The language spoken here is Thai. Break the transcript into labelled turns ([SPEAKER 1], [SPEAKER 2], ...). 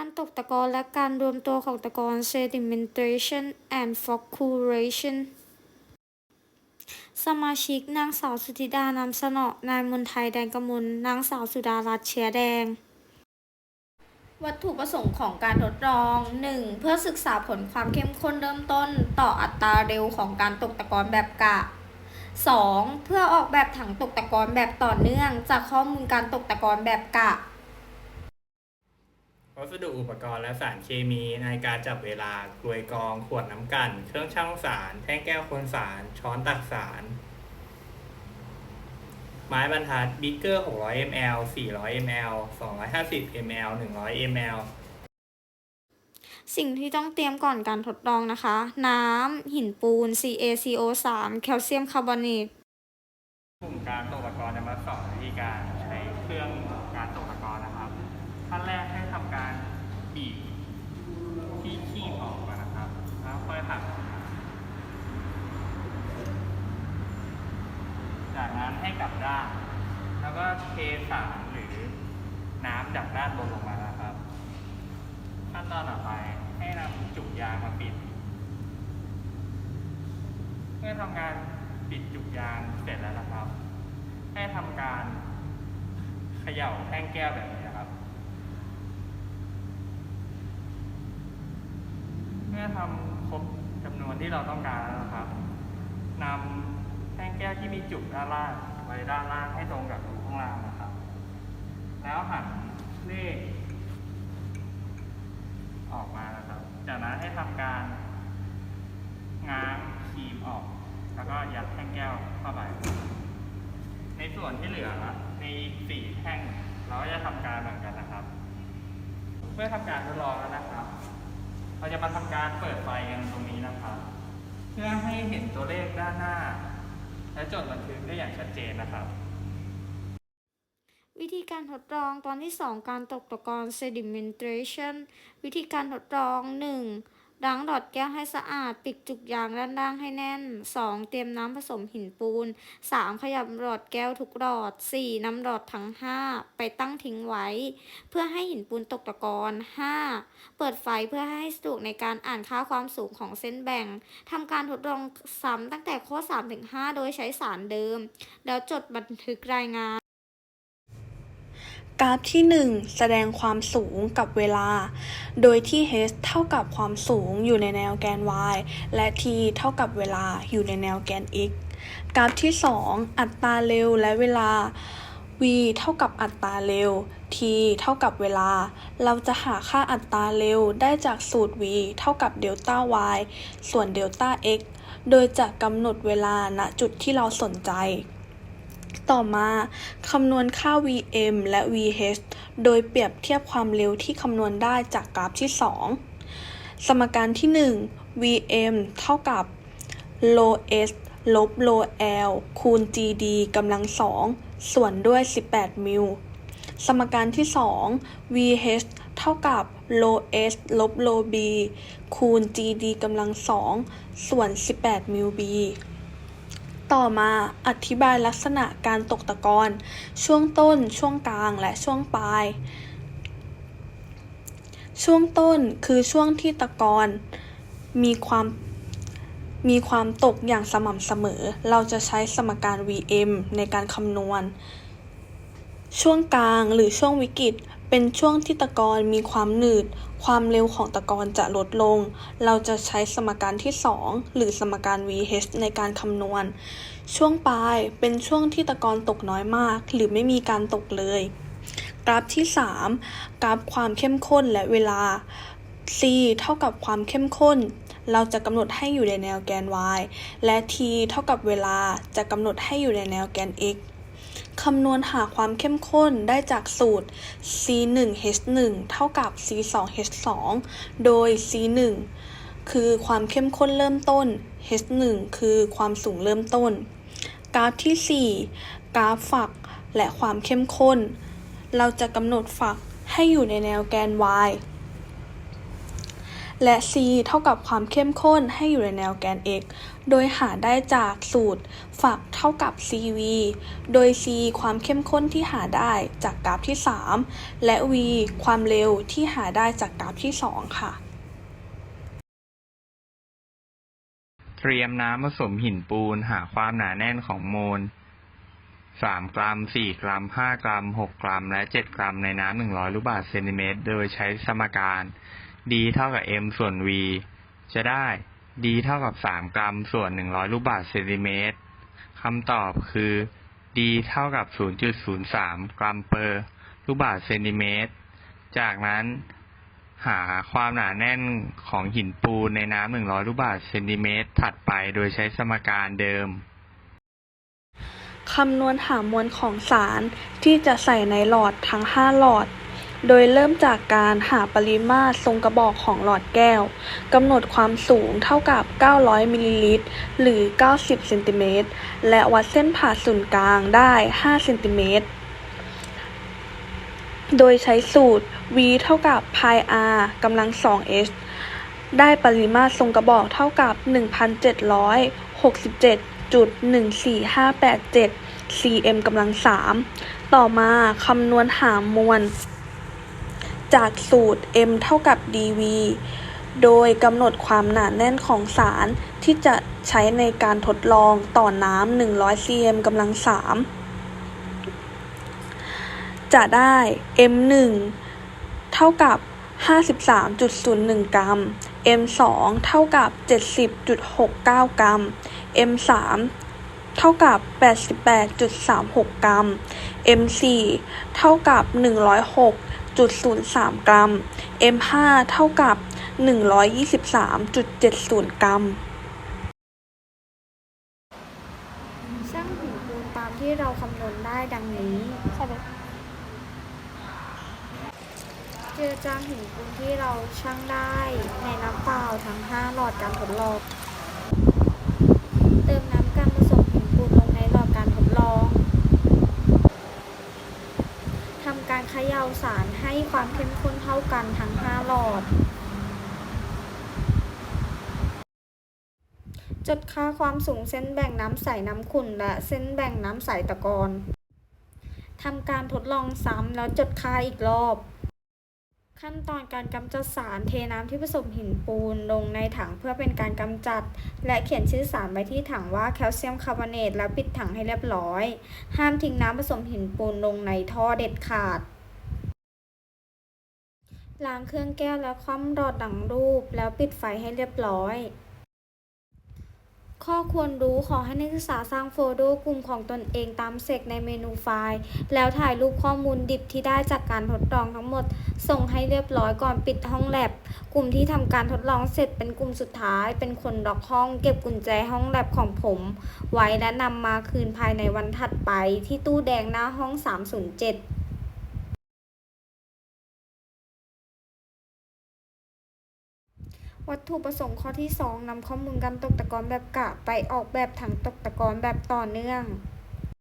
[SPEAKER 1] การตกตะกอนและการรวมตัวของตะกอน sedimentation and flocculation สมาชิกนางสาวสุธิดานามสนอนายมนไทยแดงกมลนางสาวสุดารัตน์เชียแดง วัตถุประสงค์ของการทดลอง 1. เพื่อศึกษาผลความเข้มข้นเริ่มต้นต่ออัตราเร็วของการตกตะกอนแบบกะ 2. เพื่อออกแบบถังตกตะกอนแบบต่อเนื่องจากข้อมูลการตกตะกอนแบบกะ
[SPEAKER 2] วัสดุอุปกรณ์และสารเคมีในการจับเวลากลวยกอง ขวดน้ำกันเครื่องชั่งสาร แท่งแก้วคนสาร ช้อนตักสาร ไม้บรรทัดบิ๊กเกอร์ 600 ml 400 ml 250 ml 100 ml
[SPEAKER 1] สิ่งที่ต้องเตรียมก่อนการทดลองนะคะ น้ำ หินปูน CaCO3 แคลเซียมคาร์บอเนต
[SPEAKER 2] กลุ่มการตกตะกอนจะมาสอนวิธีการใช้เครื่องการตกตะกอนนะครับ ขั้นแรกให้ทำการบีบที่คีบออกก่อนนะครับ แล้วค่อยหัก จากนั้น ให้กับด้าน แล้วก็เทสารหรือน้ำจากด้านบนลงมานะครับ ขั้นตอนต่อไปให้นำจุกยางมาปิด เมื่อทำการปิดจุกยางเสร็จแล้วนะครับ ให้ทำการเขย่าแท่งแก้วแบบนี้นะครับ เมื่อทำครบจำนวนที่เราต้องการแล้วนะครับนำแท่งแก้วที่มีจุกด้านล่าง ไว้ด้านล่างให้ตรงกับรูข้างล่างนะครับ แล้วหันเลขออกมานะครับ จากนั้นให้ทำการง้างครีมออก แล้วก็ยัดแท่งแก้วเข้าไป ในส่วนที่เหลือในสี่แท่งเราก็จะทำการเหมือนกันนะครับ เพื่อทำการทดลองแล้วนะครับ เราจะมาทำการเปิดไฟกันตรงนี้นะครับ เพื่อให้เห็นตัวเลขด้านหน้า และจดบันทึกได้อย่างชัดเจนนะครับ
[SPEAKER 1] วิธีการทดลองตอนที่ 2 การตกตะกอน sedimentation วิธีการทดลอง 1. ล้างหลอดแก้วให้สะอาด ปิดจุกยางด้านล่างให้แน่น 2. เตรียมน้ำผสมหินปูน 3. ขยับหลอดแก้วทุกหลอด 4. นำหลอดทั้ง 5 ไปตั้งทิ้งไว้ เพื่อให้หินปูนตกตะกอน 5. เปิดไฟเพื่อให้สะดวกในการอ่านค่าความสูงของเส้นแบ่งทำการทดลองซ้ำตั้งแต่ข้อ3-5โดยใช้สารเดิม แล้วจดบันทึกรายงาน
[SPEAKER 3] กราฟที่ 1 แสดงความสูงกับเวลา โดยที่ h เท่ากับความสูงอยู่ในแนวแกน y และ t เท่ากับเวลาอยู่ในแนวแกน x กราฟที่ 2 อัตราเร็วและเวลา v เท่ากับอัตราเร็ว t เท่ากับเวลา เราจะหาค่าอัตราเร็วได้จากสูตร v เท่ากับเดลต้า y ส่วนเดลต้า x โดยจะกำหนดเวลาณจุดที่เราสนใจ ต่อมาคำนวณค่า Vm และ Vh โดยเปรียบเทียบความเร็วที่คำนวณได้จากกราฟที่ 2 สมการที่ 1 Vm เท่ากับ ln s ลบ ln l คูณ gd กำลังสองส่วนด้วย 18 มิล สมการที่ 2 Vh เท่ากับ ln s ลบ ln b คูณ gd กำลังสองส่วน 18 มิล b ต่อมาอธิบายลักษณะการตกตะกอนช่วงต้น ช่วงกลาง และช่วงปลาย ช่วงต้นคือช่วงที่ตะกอนมีความมีความตกอย่างสม่ำเสมอ เราจะใช้สมการ Vm ในการคำนวณ ช่วงกลางหรือช่วงวิกฤต เป็นช่วงที่ตะกอนมีความหนืด ความเร็วของตะกอนจะลดลง เราจะใช้สมการที่ 2 หรือสมการ Vh ในการคำนวณ ช่วงปลายเป็นช่วงที่ตะกอนตกน้อยมาก หรือไม่มีการตกเลย กราฟที่ 3 กราฟความเข้มข้นและเวลา c เท่ากับความเข้มข้น เราจะกำหนดให้อยู่ในแนวแกน y และ t เท่ากับเวลาจะกำหนดให้อยู่ในแนวแกน x คำนวณหาความเข้มข้นได้จากสูตร c1h1 เท่ากับ c2h2 โดย c1 คือความเข้มข้นเริ่มต้น h1 คือความสูงเริ่มต้น กราฟที่ 4 กราฟฝักและความเข้มข้น เราจะกำหนดฝักให้อยู่ในแนวแกน y และ c เท่ากับความเข้มข้นให้อยู่ในแนวแกน x โดยหาได้จากสูตรฝักเท่ากับ cv โดย c ความเข้มข้นที่หาได้จากกราฟที่ 3 และ v ความเร็วที่หาได้จากกราฟที่ 2 ค่ะ
[SPEAKER 2] เตรียมน้ำผสมหินปูนหาความหนาแน่นของโมลสามกรัมสี่กรัมห้ากรัมหกกรัม และเจ็ดกรัมในน้ำหนึ่งร้อยลูกบาศก์เซนติเมตร โดยใช้สมการ d เท่ากับ m ส่วน v จะได้ d เท่ากับสามกรัม ส่วนหนึ่งร้อยลูกบาศก์เซนติเมตรคำตอบคือ d เท่ากับศูนย์จุดศูนย์สามกรัมเปอร์ลูกบาศก์เซนติเมตร จากนั้นหาความหนาแน่นของหินปูนในน้ำหนึ่งร้อยลูกบาศก์เซนติเมตร ถัดไปโดยใช้สมการเดิม
[SPEAKER 3] คำนวณหามวลของสารที่จะใส่ในหลอดทั้ง 5 หลอด โดยเริ่มจากการหาปริมาตรทรงกระบอกของหลอดแก้ว กำหนดความสูงเท่ากับ 900 มิลลิลิตร หรือ 90 เซนติเมตร และวัดเส้นผ่าศูนย์กลางได้ 5 เซนติเมตร โดยใช้สูตร v เท่ากับ pi r กำลัง 2h ได้ปริมาตรทรงกระบอกเท่ากับ 1,767.14587 cm กำลัง 3 ต่อมาคำนวณหามวล จากสูตร m เท่ากับ dv โดยกำหนดความหนาแน่นของสารที่จะใช้ในการทดลองต่อน้ำ100 cm กำลัง 3 จะได้ m1 เท่ากับ 53.01 กรัม m2 เท่ากับ 70.69 กรัม m3 เท่ากับ 88.36 กรัม m4 เท่ากับ 1.03 กรัม m5 เท่ากับ 123.70 กรัม
[SPEAKER 1] ช่างหินปูนตามที่เราคำนวณได้ดังนี้ใช่ไหมเจอจางหินปูนที่เราช่างได้ในน้ำเปล่าทั้ง 5 หลอดการทดลองเติมน้ำการผสมหินปูนลงในหลอดการทดลองทำการเขย่าสาร ความเข้มข้นเท่ากันทั้ง 5 หลอด จดค่าความสูงเส้นแบ่งน้ำใสน้ำขุ่นและเส้นแบ่งน้ำใสตะกอนทำการทดลองซ้ำแล้วจดค่าอีกรอบ ขั้นตอนการกำจัดสารเทน้ำที่ผสมหินปูนลงในถังเพื่อเป็นการกำจัด และเขียนชื่อสารไว้ที่ถังว่าแคลเซียมคาร์บอเนตแล้วปิดถังให้เรียบร้อย ห้ามทิ้งน้ำผสมหินปูนลงในท่อเด็ดขาด ล้างเครื่องแก้วและคว่ำหลอดดังรูป แล้วปิดไฟให้เรียบร้อย ข้อควรรู้ขอให้นักศึกษาสร้างโฟลเดอร์กลุ่มของตนเองตามเสกในเมนูไฟล์ แล้วถ่ายรูปข้อมูลดิบที่ได้จากการทดลองทั้งหมด ส่งให้เรียบร้อยก่อนปิดห้องแลบ กลุ่มที่ทำการทดลองเสร็จเป็นกลุ่มสุดท้าย เป็นคนล็อกห้องเก็บกุญแจห้องแลบของผม ไว้และนำมาคืนภายในวันถัดไปที่ตู้แดงหน้าห้อง 307 วัตถุประสงค์ข้อที่ 2นำข้อมูลการตกตะกอนแบบกะไปออกแบบถังตกตะกอนแบบต่อเนื่อง